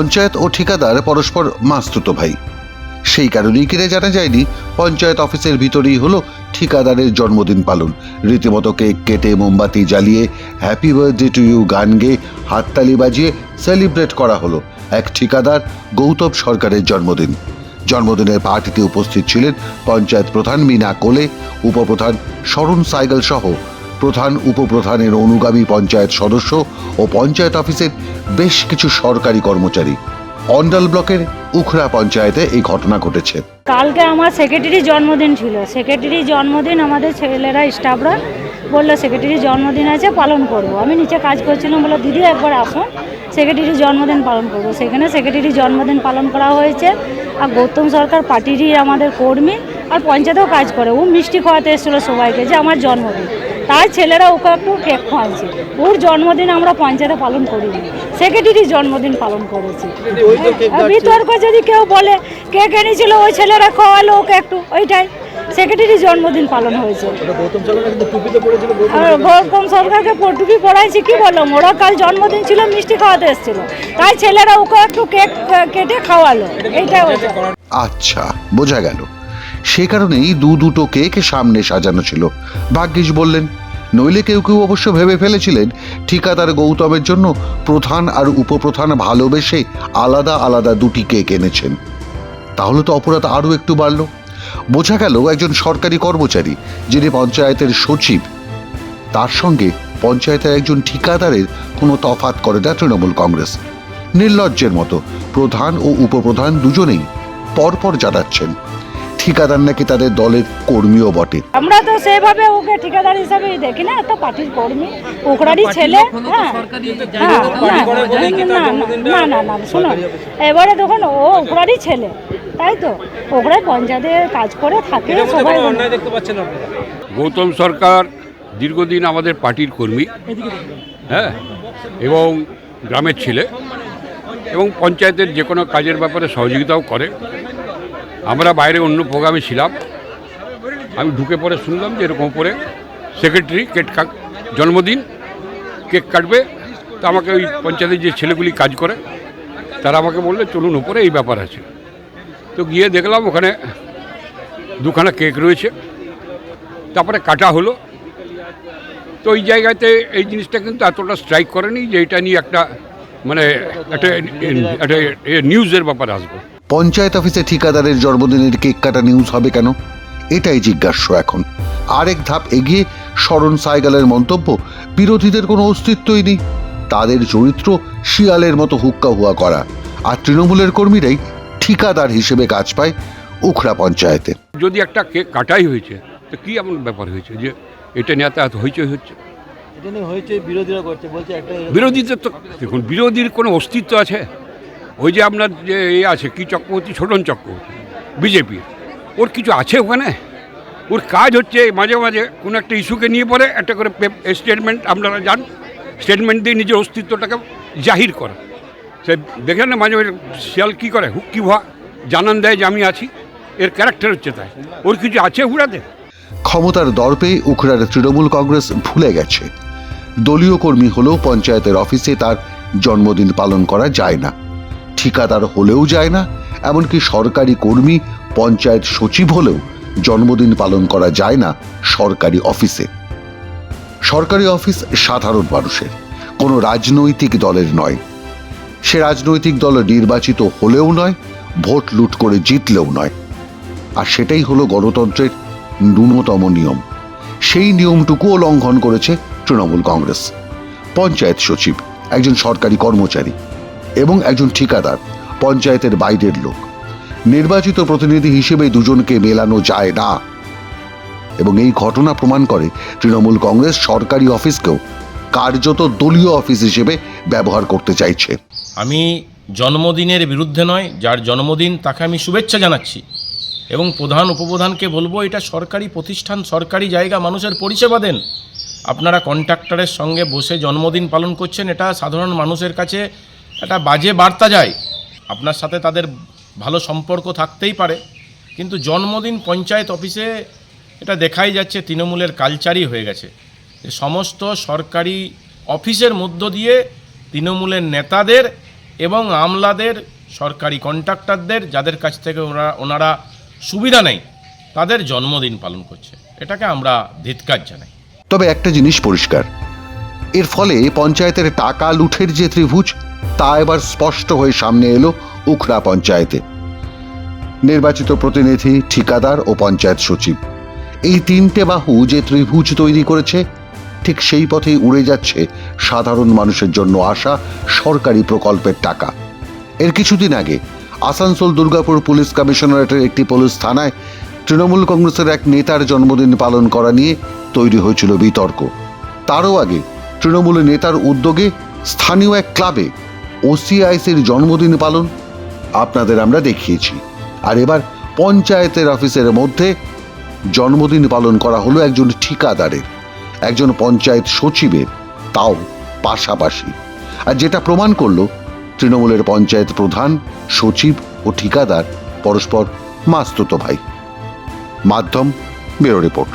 পঞ্চায়েত ও ঠিকাদার পরস্পর মাস্তুত ভাই। সেই কারণেই কিনে জানা যায়নি? পঞ্চায়েত অফিসের ভিতরেই হলো ঠিকাদারের জন্মদিন পালন। রীতিমতো কেক কেটে মোমবাতি জ্বালিয়ে হ্যাপি বার্থডে টু ইউ গান গেয়ে হাততালি বাজিয়ে সেলিব্রেট করা হলো এক ঠিকাদার গৌতম সরকারের জন্মদিন। জন্মদিনের পার্টিতে উপস্থিত ছিলেন পঞ্চায়েত প্রধান মিনা কোলে, উপপ্রধান শরণ সাইগল সহ প্রধান উপপ্রধানের অনুগামী পঞ্চায়েত সদস্য ও পঞ্চায়েত অফিসের বেশ কিছু সরকারি কর্মচারী। অন্ডাল ব্লকের উখরা পঞ্চায়েতে এই ঘটনা ঘটেছে। কালকে আমার সেক্রেটারির জন্মদিন ছিল। সেক্রেটারির জন্মদিন আমাদের ছেলেরা, স্টাফরা বলল, সেক্রেটারির জন্মদিন আছে, পালন করব। আমি নিচে কাজ করছিলাম বলল, দিদি একবার আসুন, সেক্রেটারির জন্মদিন পালন করব। সেখানে সেক্রেটারির জন্মদিন পালন করা হয়েছে। আর গৌতম সরকার পার্টিরই আমাদের কর্মী। আর পঞ্চায়েতেও কাজ করে। ও মিষ্টি খাওয়াতে এসেছিল সবাইকে যে আমার জন্মদিন। তার ছেলেরা ওকে একটু কেক খাওয়াচ্ছে ওর জন্মদিন আমরা পঞ্চায়েতে পালন করিনি। সেক্রেটারির জন্মদিন পালন করেছি। আর বিতর্ক যদি কেউ বলে কে এনেছিল ওই ছেলেরা খাওয়ালো ওকে একটু। ওইটাই। সেক্রেটারির জন্মদিন পালন হয়েছে। গৌতম সরকারকে পটুকি পড়াইছি কি বললাম? ওরা কাল জন্মদিন ছিল মিষ্টি খাওয়াতে এসেছিল। তাই ছেলেরা ওকে একটু কেক কেটে খাওয়ালো। এইটাই আচ্ছা বোঝা গেল। সে কারণেই দু দুটো কেক সামনে সাজানো ছিল। ভাগ্যিস বললেন, নইলে কেউ কেউ অবশ্য ভেবে ফেলেছিলেন, ঠিকাদার গৌতমের জন্য প্রধান আর উপপ্রধান ভালোবেসে আলাদা আলাদা দুটি কেক এনেছেন। তাহলে তো অপরাধ আরও একটু বাড়ল। বোঝা গেল একজন সরকারি কর্মচারী, যিনি পঞ্চায়েতের সচিব। তার সঙ্গে পঞ্চায়েতের একজন ঠিকাদারের কোনো তফাত করে না তৃণমূল কংগ্রেস। নির্লজ্জের মতো প্রধান ও উপপ্রধান দুজনেই পরপর জানাচ্ছেন। ঠিকাদার নাকি তাদের দলের কর্মীও বটে? আমরা তো সেভাবে ওকে ঠিকাদার হিসাবেই দেখি না একটা পার্টির কর্মী। ওকরারই ছেলে হ্যাঁ হ্যাঁ, না, না, না না না শুনুন এবারে দেখুন ও ওকরারই ছেলে তাই তো? ওকরাই পঞ্চায়েতে কাজ করে থাকে সবাই গৌতম সরকার দীর্ঘদিন আমাদের পার্টির কর্মী হ্যাঁ এবং গ্রামের ছেলে এবং পঞ্চায়েতের যে কোনো কাজের ব্যাপারে সহযোগিতাও করে। আমরা বাইরে অন্য প্রোগ্রামে ছিলাম। আমি ঢুকে পরে শুনলাম যে এরকম করে সেক্রেটারি কেক কাট জন্মদিন, কেক কাটবে। তা আমাকে ওই পঞ্চায়েতের যে ছেলেগুলি কাজ করে, তারা আমাকে বললে, চলুন, উপরে এই ব্যাপার আছে। তো গিয়ে দেখলাম ওখানে দুখানা কেক রয়েছে। তারপরে কাটা হলো। তো ওই জায়গাতে এই জিনিসটা কিন্তু এতটা স্ট্রাইক করেনি যে এটা নিয়ে একটা মানে একটা একটা নিউজের ব্যাপারে আসবে। পঞ্চায়েত অফিসে ঠিকাদারের জন্মদিনের কেক কাটা নিউজ হবে কেন? এটাই জিজ্ঞাস্য এখন। আরেক ধাপ এগিয়ে শরণ সাইগালের মন্তব্য বিরোধীদের কোনো অস্তিত্বই নেই। তাদের চরিত্র শিয়ালের মতো হুক্কা হুয়া করা। আর তৃণমূলের কর্মীরাই ঠিকাদার হিসেবে কাজ পায় উখড়া পঞ্চায়েতে। যদি একটা কেক কাটাই হয়েছে তো কী এমন ব্যাপার হয়েছে যে এটা নিয়ে এত হইচই হচ্ছে? এটা নিয়ে হয়েছে বিরোধীরা করছে বলছে একটা বিরোধীদের তো দেখুন বিরোধীর কোনো অস্তিত্ব আছে? ওই যে আপনার যে এ আছে, কি চক্রবর্তী? ছোটন চক্রবর্তী বিজেপির ওর কিছু আছে ওখানে? ওর কাজ হচ্ছে মাঝে মাঝে কোনো একটা ইস্যুকে নিয়ে পরে একটা করে স্টেটমেন্ট আপনারা যান, স্টেটমেন্ট দিয়ে নিজের অস্তিত্বটাকে জাহির করা। সে দেখেন না মাঝে মাঝে শিয়াল কী করে, হুক্কি ভা জানান দেয় যে আমি আছি, এর ক্যারেক্টার হচ্ছে তাই। ওর কিছু আছে হুড়াতে? ক্ষমতার দর্পে উখড়ার তৃণমূল কংগ্রেস ভুলে গেছে। দলীয় কর্মী হলেও পঞ্চায়েতের অফিসে তার জন্মদিন পালন করা যায় না। ঠিকাদার হলেও যায় না, এমনকি সরকারি কর্মী, পঞ্চায়েত সচিব হলেও জন্মদিন পালন করা যায় না সরকারি অফিসে। সরকারি অফিস সাধারণ মানুষের, কোনো রাজনৈতিক দলের নয়। সে রাজনৈতিক দল নির্বাচিত হলেও নয়, ভোট লুট করে জিতলেও নয়। আর সেটাই হলো গণতন্ত্রের ন্যূনতম নিয়ম। সেই নিয়মটুকুও লঙ্ঘন করেছে তৃণমূল কংগ্রেস। পঞ্চায়েত সচিব, একজন সরকারি কর্মচারী। এবং একজন ঠিকাদার, পঞ্চায়েতের বাইরের লোক। নির্বাচিত প্রতিনিধি হিসেবে দুজনকে মেলানো যায় না। এবং এই ঘটনা প্রমাণ করে তৃণমূল কংগ্রেস সরকারি অফিসকেও কার্যত দলীয় অফিস হিসেবে ব্যবহার করতে চাইছে। আমি জন্মদিনের বিরুদ্ধে নয়, যার জন্মদিন তাকে আমি শুভেচ্ছা জানাচ্ছি। এবং প্রধান উপপ্রধানকে বলব, এটা সরকারি প্রতিষ্ঠান, সরকারি জায়গা, মানুষের পরিষেবা দেন। আপনারা কন্ট্রাক্টরের সঙ্গে বসে জন্মদিন পালন করছেন, এটা সাধারণ মানুষের কাছে একটা বাজে বার্তা যায়। আপনার সাথে তাদের ভালো সম্পর্ক থাকতেই পারে। কিন্তু জন্মদিন পঞ্চায়েত অফিসে এটা দেখাই যাচ্ছে, তৃণমূলের কালচারই হয়ে গেছে। সমস্ত সরকারি অফিসের মধ্য দিয়ে তৃণমূলের নেতাদের এবং আমলাদের, সরকারি কন্ট্রাক্টরদের, যাদের কাছ থেকে ওরা, ওনারা সুবিধা নেই, তাদের জন্মদিন পালন করছে। এটাকে আমরা ধিৎকার জানাই। তবে একটা জিনিস পরিষ্কার। এর ফলে পঞ্চায়েতের টাকা লুঠের যে ত্রিভুজ তা এবার স্পষ্ট হয়ে সামনে এলো উখড়া পঞ্চায়েতে। নির্বাচিত প্রতিনিধি, ঠিকাদার ও পঞ্চায়েত সচিব। এই তিনটে বাহু যে ত্রিভুজ তৈরি করেছে, ঠিক সেই পথেই উড়ে যাচ্ছে সাধারণ মানুষের জন্য আসা সরকারি প্রকল্পের টাকা। এর কিছুদিন আগে আসানসোল দুর্গাপুর পুলিশ কমিশনারেটের একটি পুলিশ থানায় তৃণমূল কংগ্রেসের এক নেতার জন্মদিন পালন করা নিয়ে তৈরি হয়েছিল বিতর্ক। তারও আগে তৃণমূল নেতার উদ্যোগে স্থানীয় এক ক্লাবে ওসিআইসির জন্মদিন পালন আপনাদের আমরা দেখিয়েছি। আর এবার পঞ্চায়েতের অফিসের মধ্যে জন্মদিন পালন করা হলো একজন ঠিকাদারের, একজন পঞ্চায়েত সচিবের, তাও পাশাপাশি। আর যেটা প্রমাণ করল, তৃণমূলের পঞ্চায়েত প্রধান, সচিব ও ঠিকাদার পরস্পর মাস্তুত ভাই। মাধ্যম, ব্যুরো রিপোর্ট।